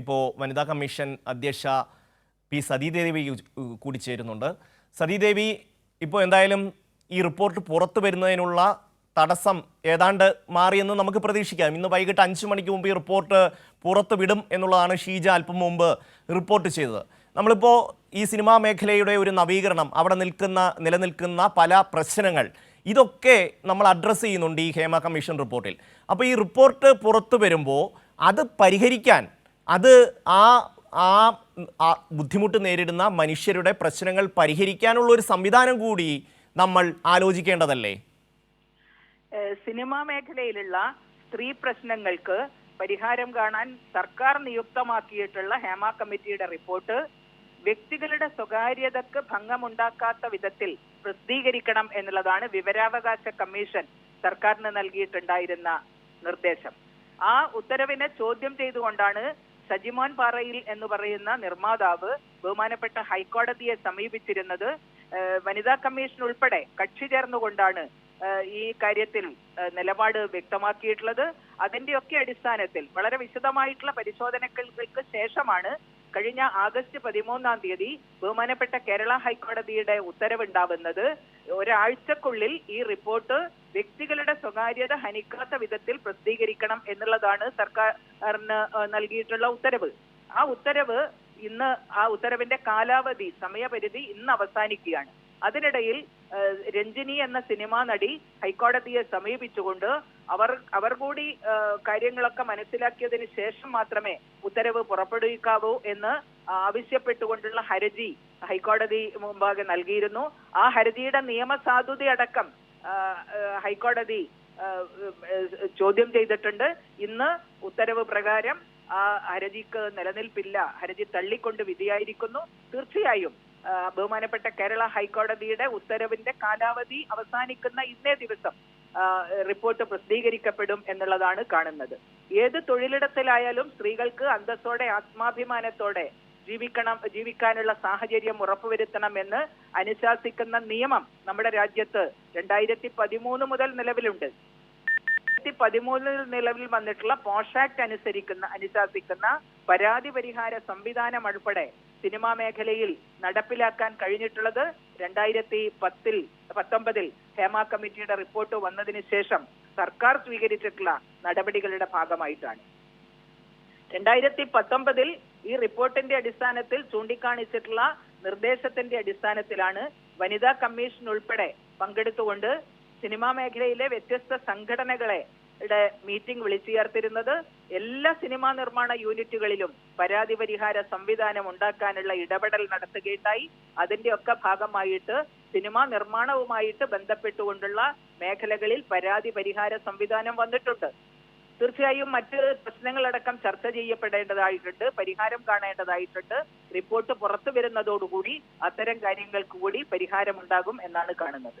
ഇപ്പോൾ വനിതാ കമ്മീഷൻ അധ്യക്ഷ പി സതീദേവി കൂടി ചേരുന്നുണ്ട് സതീദേവി ഇപ്പോൾ എന്തായാലും ഈ റിപ്പോർട്ട് പുറത്തു വരുന്നതിനുള്ള തടസ്സം ഏതാണ്ട് മാറിയെന്ന് നമുക്ക് പ്രതീക്ഷിക്കാം. ഇന്ന് വൈകിട്ട് അഞ്ച് മണിക്ക് മുമ്പ് ഈ റിപ്പോർട്ട് പുറത്തു വിടും എന്നുള്ളതാണ് ഷീജ അല്പം മുമ്പ് റിപ്പോർട്ട് ചെയ്തത്. നമ്മളിപ്പോൾ ഈ സിനിമാ മേഖലയുടെ ഒരു നവീകരണം അവിടെ നിൽക്കുന്ന നിലനിൽക്കുന്ന പല പ്രശ്നങ്ങൾ ഇതൊക്കെ നമ്മൾ അഡ്രസ്സ് ചെയ്യുന്നുണ്ട് ഈ ഹേമ കമ്മീഷൻ റിപ്പോർട്ടിൽ. അപ്പോൾ ഈ റിപ്പോർട്ട് പുറത്തു വരുമ്പോൾ അത് പരിഹരിക്കാൻ അത് ആ ആ ബുദ്ധിമുട്ട് നേരിടുന്ന മനുഷ്യരുടെ പ്രശ്നങ്ങൾ പരിഹരിക്കാനുള്ള ഒരു സംവിധാനം കൂടി നമ്മൾ ആലോചിക്കേണ്ടതല്ലേ? സിനിമാ മേഖലയിലുള്ള സ്ത്രീ പ്രശ്നങ്ങൾക്ക് പരിഹാരം കാണാൻ സർക്കാർ നിയുക്തമാക്കിയിട്ടുള്ള ഹേമ കമ്മിറ്റിയുടെ റിപ്പോർട്ട് വ്യക്തികളുടെ സ്വകാര്യതക്ക് ഭംഗമുണ്ടാക്കാത്ത വിധത്തിൽ പ്രസിദ്ധീകരിക്കണം എന്നുള്ളതാണ് വിവരാവകാശ കമ്മീഷൻ സർക്കാരിന് നൽകിയിട്ടുണ്ടായിരുന്ന നിർദ്ദേശം. ആ ഉത്തരവിനെ ചോദ്യം ചെയ്തുകൊണ്ടാണ് സജിമോൻ പാറയിൽ എന്ന് പറയുന്ന നിർമ്മാതാവ് ബഹുമാനപ്പെട്ട ഹൈക്കോടതിയെ സമീപിച്ചിരുന്നത് വനിതാ കമ്മീഷൻ ഉൾപ്പെടെ കക്ഷി ചേർന്നുകൊണ്ടാണ് ഈ കാര്യത്തിൽ നിലപാട് വ്യക്തമാക്കിയിട്ടുള്ളത്. അതിന്റെയൊക്കെ അടിസ്ഥാനത്തിൽ വളരെ വിശദമായിട്ടുള്ള പരിശോധനകൾക്ക് ശേഷമാണ് കഴിഞ്ഞ ആഗസ്റ്റ് പതിമൂന്നാം തീയതി ബഹുമാനപ്പെട്ട കേരള ഹൈക്കോടതിയുടെ ഉത്തരവുണ്ടാവുന്നത്. ഒരാഴ്ചക്കുള്ളിൽ ഈ റിപ്പോർട്ട് വ്യക്തികളുടെ സ്വകാര്യത ഹനിക്കാത്ത വിധത്തിൽ പ്രസിദ്ധീകരിക്കണം എന്നുള്ളതാണ് സർക്കാരിന് നൽകിയിട്ടുള്ള ഉത്തരവ്. ആ ഉത്തരവ് ഇന്ന് ആ ഉത്തരവിന്റെ കാലാവധി സമയപരിധി ഇന്ന് അവസാനിക്കുകയാണ്. അതിനിടയിൽ രഞ്ജിനി എന്ന സിനിമാ നടി ഹൈക്കോടതിയെ സമീപിച്ചുകൊണ്ട് അവർ അവർ കൂടി കാര്യങ്ങളൊക്കെ മനസ്സിലാക്കിയതിന് ശേഷം മാത്രമേ ഉത്തരവ് പുറപ്പെടുവിക്കാവൂ എന്ന് ആവശ്യപ്പെട്ടുകൊണ്ടുള്ള ഹർജി ഹൈക്കോടതി മുമ്പാകെ നൽകിയിരുന്നു. ആ ഹർജിയുടെ നിയമസാധുതയടക്കം ഹൈക്കോടതി ചോദ്യം ചെയ്തിട്ടുണ്ട്. ഇന്ന് ഉത്തരവ് പ്രകാരം ആ ഹരജിക്ക് നിലനിൽപ്പില്ല. ഹരജി തള്ളിക്കൊണ്ട് വിധിയായിരിക്കുന്നു. തീർച്ചയായും ബഹുമാനപ്പെട്ട കേരള ഹൈക്കോടതിയുടെ ഉത്തരവിന്റെ കാലാവധി അവസാനിക്കുന്ന ഇന്നേ ദിവസം റിപ്പോർട്ട് പ്രസിദ്ധീകരിക്കപ്പെടും എന്നുള്ളതാണ് കാണുന്നത്. ഏത് തൊഴിലിടത്തിലായാലും സ്ത്രീകൾക്ക് അന്തസ്സോടെ ആത്മാഭിമാനത്തോടെ ജീവിക്കണം ജീവിക്കാനുള്ള സാഹചര്യം ഉറപ്പുവരുത്തണമെന്ന് അനുശാസിക്കുന്ന നിയമം നമ്മുടെ രാജ്യത്ത് രണ്ടായിരത്തി പതിമൂന്ന് മുതൽ നിലവിലുണ്ട്. രണ്ടായിരത്തി പതിമൂന്നിൽ നിലവിൽ വന്നിട്ടുള്ള പോഷാക്ട് അനുസരിക്കുന്ന അനുശാസിക്കുന്ന പരാതി പരിഹാര സംവിധാനം ഉൾപ്പെടെ സിനിമാ മേഖലയിൽ നടപ്പിലാക്കാൻ കഴിഞ്ഞിട്ടുള്ളത് രണ്ടായിരത്തി പത്തിൽ പത്തൊമ്പതിൽ ഹേമ കമ്മിറ്റിയുടെ റിപ്പോർട്ട് വന്നതിന് ശേഷം സർക്കാർ സ്വീകരിച്ചിട്ടുള്ള നടപടികളുടെ ഭാഗമായിട്ടാണ്. രണ്ടായിരത്തി പത്തൊമ്പതിൽ ഈ റിപ്പോർട്ടിന്റെ അടിസ്ഥാനത്തിൽ ചൂണ്ടിക്കാണിച്ചിട്ടുള്ള നിർദ്ദേശത്തിന്റെ അടിസ്ഥാനത്തിലാണ് വനിതാ കമ്മീഷൻ ഉൾപ്പെടെ പങ്കെടുത്തുകൊണ്ട് സിനിമാ മേഖലയിലെ വ്യത്യസ്ത സംഘടനകളെ മീറ്റിംഗ് വിളിച്ചു ചേർത്തിരുന്നത് എല്ലാ സിനിമാ നിർമ്മാണ യൂണിറ്റുകളിലും പരാതി പരിഹാര സംവിധാനം ഉണ്ടാക്കാനുള്ള ഇടപെടൽ നടത്തുകയുണ്ടായി. അതിന്റെ ഒക്കെ ഭാഗമായിട്ട് സിനിമാ നിർമ്മാണവുമായിട്ട് ബന്ധപ്പെട്ടുകൊണ്ടുള്ള മേഖലകളിൽ പരാതി പരിഹാര സംവിധാനം വന്നിട്ടുണ്ട്. തീർച്ചയായും മറ്റ് പ്രശ്നങ്ങളടക്കം ചർച്ച ചെയ്യപ്പെടേണ്ടതായിട്ടുണ്ട് പരിഹാരം കാണേണ്ടതായിട്ടുണ്ട്. റിപ്പോർട്ട് പുറത്തു വരുന്നതോടുകൂടി അത്തരം കാര്യങ്ങൾക്ക് കൂടി പരിഹാരമുണ്ടാകും എന്നാണ് കാണുന്നത്.